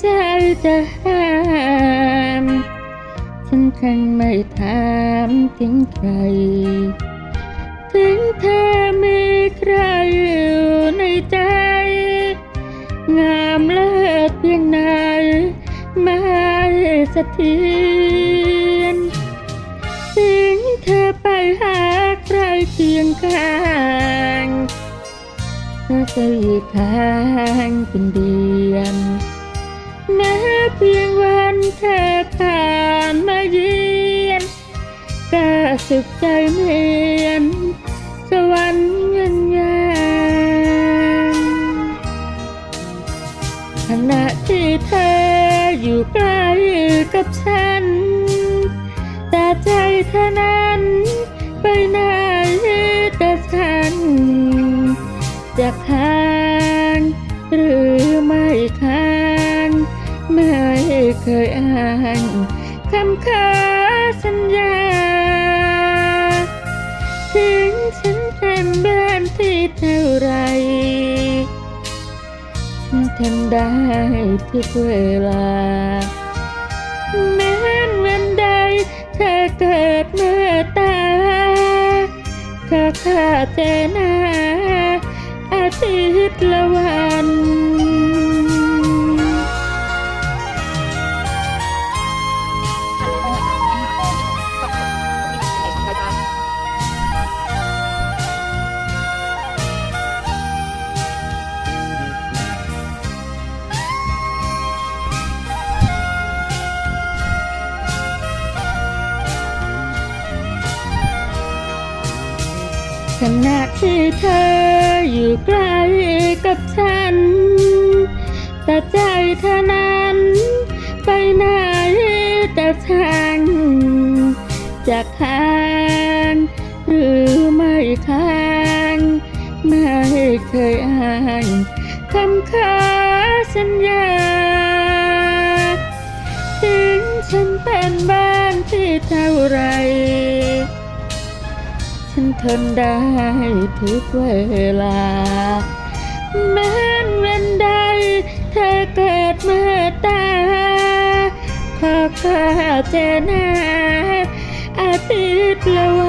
ใจจะห้ามฉันคงไม่ถามถึงใครถึงเธอมี รอยู่ในใจ งามเลิศเพียงไหนไม่สะเทือนทิ้งเธอไปหาใครเคียงข้างเธอจะอยู่ทางเป็นเดือนแม้เพียงวันเธอผ่านมาเยือนก็สุขใจเหมือน วรรค์เงินงามขณะที่เธออยู่ใกล้กับฉัน แต่ใจเธอนั้นไปไหนแต่ฉัน จะค้างหรือไม่ค้างไม่เคยอ่านคำขอสัญญา ทำได้ทุกเวลา แม้นวันใดเธอเกิดเมื่อตาก็ข้าเจหนาอาทิตย์ละวัน ขณะที่เธออยู่ใกล้กับฉัน แต่ใจเธอนั้น ไปไหนแต่ฉันจะค้างหรือไม่ค้างไม่เคยอ่านคำขอสัญญา ฉันทนได้ทุกเวลา แม้นวันใดเธอเกิดเมื่อตาขอข้าเจอหน้าอาทิตย์ละวัน